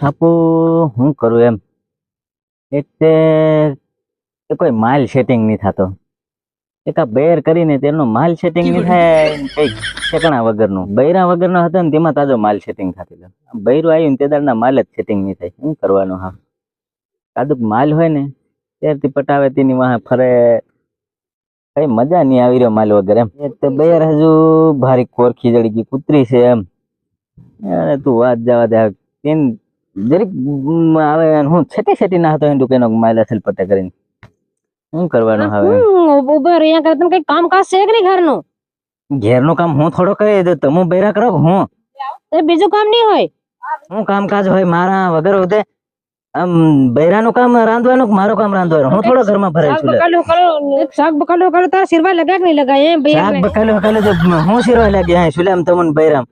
છાપું? હું કરું એમ? એક તે કોઈ માલ સેટિંગ નહીં થતો. એક આ બેર કરીને તેનો માલ સેટિંગ નહીં થાય કંઈક ઠેકણા વગરનું. બૈરા વગરનો હતો ને તેમાં તાજો માલ સેટિંગ થતી હતો બૈરું આવ્યું ને તે દાડના માલ જ સેટિંગ નહીં થાય. શું કરવાનું હા? કાદુક માલ હોય ને, ત્યારથી પટાવે તેની વાહ ફરે. કઈ મજા નહીં આવી રહ્યો માલ વગર એમ. તો બેર હજુ ભારી કોરખી જડી ગઈ, કૂતરી છે એમ. તું વાત જવા દે. તેન જરીક આવે હું છેટી છેટી ના હતો એનું કેનો માલ અસલ પટ્ટે કરીને. શું કરવાનું હવે? ઊભો રહ્યા કરે તમે કઈ કામ કાજ છે કે નહીં ઘરનું? ઘેરનું કામ હું થોડો કરી દઉં તમે બેરા કરો હું? તે બીજું કામ નહીં હોય. હું કામકાજ હોય મારા વગર હોતે આમ બૈરાનું કામ રાંધવાનું મારો કામ રાંધવાનું? હું થોડો ઘરમાં ભરાય છું શાક બકાલો કરો તારા સિરવા લગાય કે નહીં લગાય? એમ શાક બકાલો બકાલું હું શીરવા લાગ્યા હા સુલે આમ તમને બૈરામ?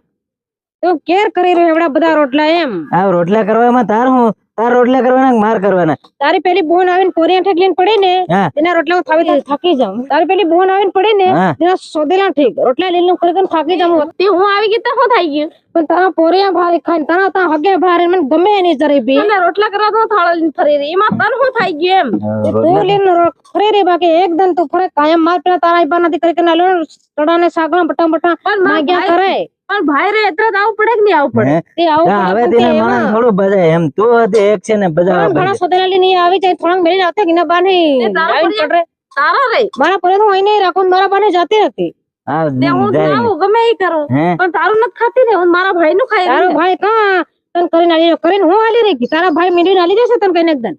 તું કેર કરી રહ્યો એવડા બધા રોટલા એમ. આ રોટલા કરવામાં તાર હું તાર રોટલા કરવાના કે માર કરવાના? તારી પેલી બોન આવીને પોરિયા ઠેક લઈને પડે ને. તેના રોટલા હું થાવી થાકી જાઉં. તારી પેલી બોન આવીને પડે ને તેના સોદેલા ઠીક રોટલા લઈને કરી કરીને થાકી જાઉં. તે હું આવી ગઈ તો હું થઈ ગયું? પણ તારા પોરિયા ભારે ખાઈને તારા તા હગે ભારે મને ગમે એની જરી બી તમે રોટલા કરવા તો થાળા લઈને ફરી રહી. એમાં તન હું થઈ ગયું એમ? તું રોટલા લઈને ફરી રહી બાકી. એક દન તું ફરે. કાયમ માર પેલા તારા આઈબા નથી કરી કરીને આલો ટડાને સાગણા બટા બટા માગ્યા કરે પણ ભાઈ રે એટલે આવું પડે કે નહીં આવું પડે? એ આવું હવે તેને માણસ થોડું બજાય એમ તો હતી એક છે ને બધા ઘણા ઘણા સોદેલા લઈને આવી જાય થોડા મેળીને આવતા કે ના બા નહીં પડે તારા રે. મારા પરે તો અહીં નહીં રાખું મારા બાને જતી હતી. હા તે હું જાય ગમે એ કરું. પણ તારું નથી ખાતી ને હું મારા ભાઈ નું ખાઈ તારો ભાઈ કા? તન કરીને આલી. કરીને હું આલી રહી? તારા ભાઈ મીંડી આલી દેશે તન કઈને એકદમ?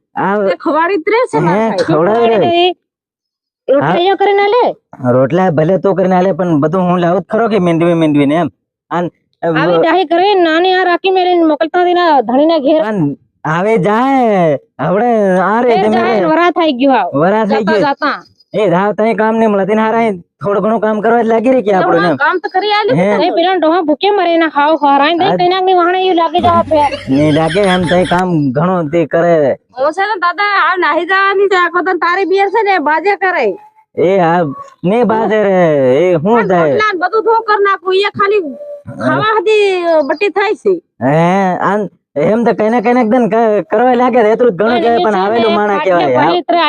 ખવાડી જ રહેશે મારા ખવડાવે રે. રોટલા કરીને આલે. રોટલા ભલે તો કરીને આલે પણ બધું હું લાવું ખરો કે મેંદવી મેંદવી ને એમ? આવી ડાહી કરે નાની આ રાખી મેળીને મોકલતા હતી ના ધણીના ઘેર. આવે જાય હવે આ રે ઘેર તમે ને વરા થઈ ગયું હાવ. વરા થઈ જાતા ગયું. જાતા. એ રાવ તઈ કામ નહીં મળે તેને હારા અહીં થોડું ઘણું કામ કરવા જ લાગી રહી કે એમ. કામ તો કરી આલ્યું એ પેલા ડોહા ભૂકે મરે ના ખાવ ખરાઈ દે કઈના ની વાહણે ઈ લાગી જાવ ફેર નહીં લાગે એમ તઈ કામ ઘણું તે કરે. હું ને દાદા આ નાહી જવાની છે આખો તને તારી બિયર છે ને બાજે કરે. એ આ ને બાજે રે એ હું થાય બધું ધો કર નાખું એ ખાલી ખાવા હતી બટી થાય છે. હે આન એમ તો કઈ ના કઈ ના એકદમ ક- કરવા લાગે તો એટલું ઘણું કહેવાય પણ આવેલું માણા કહેવાય હા. પહેલી ત્રે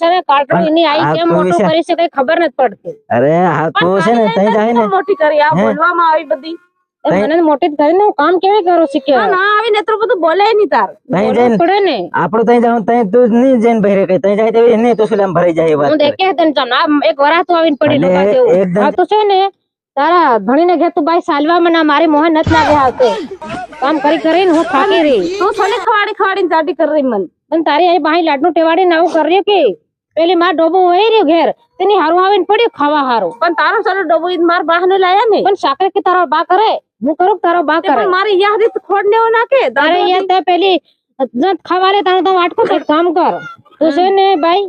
છે ને કાર્ટૂન એની આઈ કેમ મોટું કરી છે કઈ ખબર નથી પડતી. અરે હા તો છે ને તઈ જાય ને મોટી કરી? આ બોલવામાં આવી બધી. મને મોટી કરીને હું કામ કેવી કરું શીખ્યો ના આવીને એટલું બધું બોલે નહીં તાર. તઈ જઈને પડે ને. આપણું ત્યાં જાઉં તઈ તું નહીં જઈને ભરે કઈ તઈ જાય તો શું આમ ભરાઈ જાય હું દેખે તને એક વરાત આવીને પડી તો છે ને તારા ધણીને ઘેર તું બાઈ સાલવામાં ના મારે મોહન નથી લાગે હાથે. કામ કરી કરીને હું થાકી રહી. તું થોડી ખવાડી ખવાડીને ચાટી કરી રહી મન. પણ તારી આઈ બાઈ લાડનું ટેવાડીને આવું કર્યું કે? પેલી માં ડોબો વહી રહ્યો ઘેર. તેની હારું આવીને પડ્યું ખાવા હારું. પણ તારો સારો ડોબો ઈદ માર બહાને લાયા ને પણ સાકરે કે તારો બા કરે? હું કરું તારો બા કરે? મારી યાદ ખોડ ને નાખે. તારે તે પેલી ખાવા રે તારે તો વાટકો કામ કર. તું છે ને ભાઈ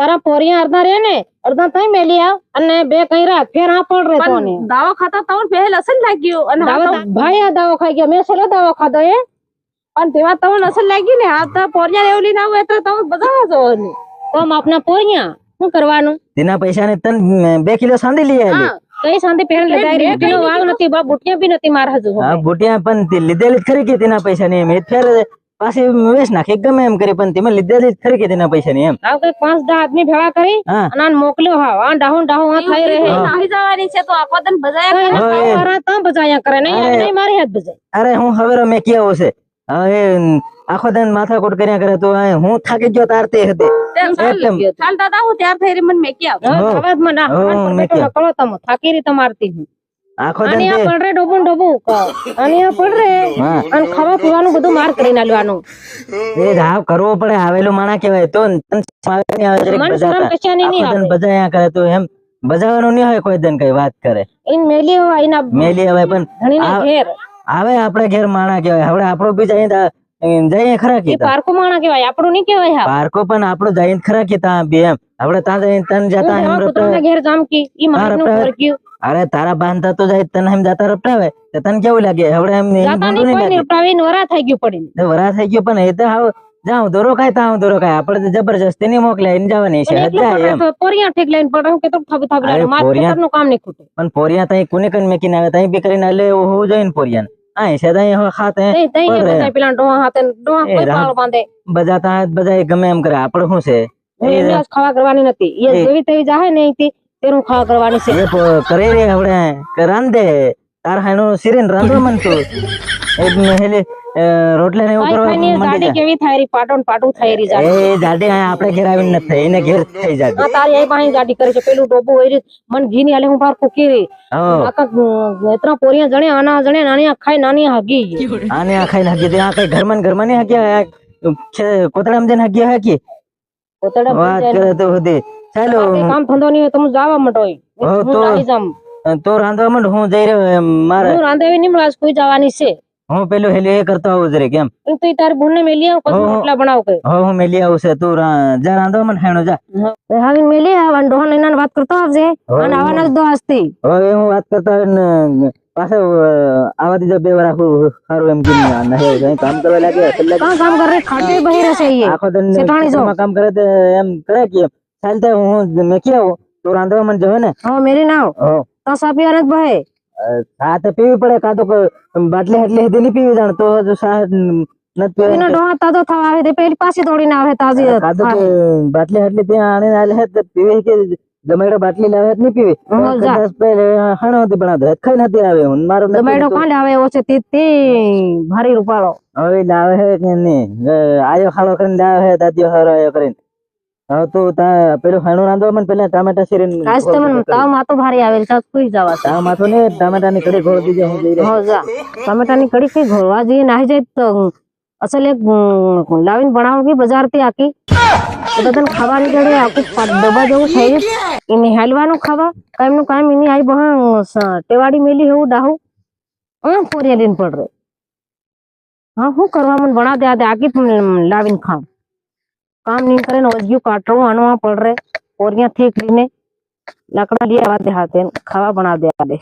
તારા પોરિયા અડધા રે ને અડધા તઈ મેલી આવ અને બે કઈ રા ફેર આ પડ રે તોને. દાવા ખાતા તો પહેલ અસલ લાગ્યો અને દાવો ભાઈ આ દાવો ખાઈ ગયા મેં છેલ્લો દાવો ખાધો એ. પણ તેવા તમને અસલ લાગી ને આ તો પોરિયા રેવલી ના હોય તો તમે બધા જો ને. તો આપના પોરિયા શું કરવાનું? તેના પૈસા ને તન બે કિલો સાંધી લઈ આવી કઈ શાંતિ પહેલ લગાઈ રહી કિલો વાવ નથી બા બુટિયા બી નથી મારા હજુ. હા બુટિયા પણ લીધેલી ખરી કે તેના પૈસા ને એમ ફેર પાછી વેસ નાખે ગમે એમ કરી પણ તેમાં લીધા જ ખરી કે તેના પૈસા ની એમ આવ કઈ પાંચ દસ આદમી ભેળા કરી અને મોકલ્યો હા આ ડાહું ડાહું આ થઈ રહે. નાહી જવાની છે તો આખો દિન બજાયા કરે. હવે- તાં બજાયા કરે નહીં અરે. નહીં મારી હાથ બજાય અરે હું હવે મેં કેવો છે. હવે આખો દિન માથાકોટ કર્યા કરે તો હું થાકી ગયો તાર તે હતી ચાલ એકદમ. ચાલ દાદા હું ત્યાર થઈ રહી મને મેકી આવ જ મને હો, હાથ પર મેં બેઠો નકળો તમો થાકી રહી તમારતી હું. આખો આની આ તે પડ રે ડોબું ડોબું. કહો. આ પડ રે. અને ખાવા પીવાનું બધું માર કરી નાલવાનું એ રાવ કરવો પડે આવેલો માણા કહેવાય. તો તન આવે? નહીં આવે મન શરમ કશાની નહીં આવે. બજાયા કરે તો એમ. બજાવવાનું નહીં હોય કોઈ દિન કઈ વાત કરે. ઈન મેલી હોય મેલી પણ ધણીને ઘેર. આવે આપણે ઘેર માણા કહેવાય. હવે આપણો બી તા- જઈએ ખરા કીધા માણા કહેવાય. આપણું નહીં કહેવાય હા. પાર્કો પણ આપણું જઈને ખરા કીધા બી એમ. આપણે ત્યાં જઈને તન જતા એમ ઘેર જામ કી. ઈ. અરે તારા બાંધતા તો જાય તને એમ જાતા રપટાવે? તો તને કેવું લાગે? હવે એમ નહીં વરા થઈ ગયું પડીને. તો વરા થઈ ગયું પણ એ તો હાવ જાઉં દોરો ખાય તાં દોરો ખાય આપણે તો જબરજસ્તી નહીં મોકલે એને જવાની છે. પોરિયા ઠીક લઈને પડે કે તો થાબી થાબી પોરિયા- ખેતરનું કામ નહીં ખૂટે. પણ પોરિયા તઈ કોને કન મેકીને આવે? તઈ બી કરીને લે હોવું જોઈએ ને પોરિયા અહીં છે તો અહીં હવે ખાતે તઈ તઈ પેલા ડોહા હાથે ડોહા કોઈ. પાળ બાંધે. બજાતા બજાય ગમે એમ કરે. આપણે શું છે? એ ખાવા કરવાની નથી. એ- જેવી તેવી જાહે ને અહીંથી તેનું ખા કરવાની છે. કરે રે આપણે કે રાંધે તાર હાનું સિરેન રાંધો મન તો હેલી રોટલા ને ઉપર ખાઈ જાડી. કેવી થાય રી પાટો ને પાટું થાય રી જાય એ જાડી. આપણે ઘેર આવીને નથી થઈ એને ઘેર થઈ જાય હા તારી આઈ પાસે જાડી કરે છે. પેલું ડોબું હોય રી મન ઘી ની આલે હું બાર ફૂકી રી હો. આખા એતરા પોરિયા જણે આના જણે નાની ખાઈ નાની હગી આને આ ખાઈને હગી દે આ કઈ ઘરમાં ને ઘરમાં નહીં હગ્યા? આ છે કોતરામાં જઈને હગ્યા હકી કોતડામ વાત કરે તો સુધી. રાતે કામ ધંધો નહીં તમે જવા માંડો. હો, ચાલી જામ. તો રાંધવા માંડ હું જઈ રહ્યો મારે. હું રાંધેવી નહીં આજ કોઈ જવાની છે. હું પેલું હેલી એ કરતો આવું જરે કેમ તો તારી બુનને મેલી આવ કશું. રોટલા બનાવ કે. હો હું મેલી આવું છે તું જા રાંધવા માંડ હેણો જા. હાવીને મેલી આવ અને ડોહાને એનાને વાત કરતો આવજે. અને આવાના દો હસ્તી હવે હું વાત કરતો ને પાછો આવા દીધો બે વાર આખું સારું એમ ના નહીં કામ કરવા લાગે કામ કરે? ખાટે બહી રહેશે આખો દિન કામ કરે તે એમ કરે કે ચાલતા હું મેકી આવું. તો રાંધવા માંડ જવે ને? હા મેરી નાવ તો સાપિયા જ ભાઈ. સા તો પીવી પડે. કાં તો બાટલી હાટલી હતી નહીં પીવી જાણ. તો હજુ ચા નથી પીવી એના ડોહા તાજો થવા આવે તે પેલી પાછી દોડીને આવે તાજી કાં તો બાટલી હાટલી ત્યાં આણીને આલે હે તો પીવી કે દમેડો બાટલી લાવે તો નહીં પીવી? હાણો હતી બનાવતો ખાઈ નથી આવે. હું મારો દમેડો દબાઈડો તો- કાંડ આવે ઓછે તે તે ભારી રૂપાળો. હવે લાવે હે કે નહીં? આયો ખાડો કરીને લાવે હે દાદીઓ હારો આયો કરીને. હવે તું તા પેલો ખાણું રાંધવા મને પેલા ટામેટા શીરીને આજ તમને તાવ માથો ભારી આવેલ તા કોઈ જવા તાવ માથું ને ટામેટાની કડી ઘોળ દીજે હું જઈ રહ્યો હો જા. ટમેટાની કડી કઈ ઘોળવા જઈએ નાહી જાય તો અસલ એક લાવીને બનાવો કે બજારથી આખી? તો તને ખાવાની જડે આખું ડબ્બા જેવું થઈ ગયું. એને હાલવાનું ખાવા. કાયમનું કાયમ એની આઈ બહા ટેવાડી મેલી એવું ડાહું. હા પોરિયા લઈને પડ રે હા હું કરવા મને બના દે આ દે આખી લાવીને ખાવ કામ નહીં કરે ને વજગ્યું કાટરું આનું આ પડ. રે પોરિયા થેક લઈને લાકડા લઈ આવા દે હાથે ખાવા બના દે આ દે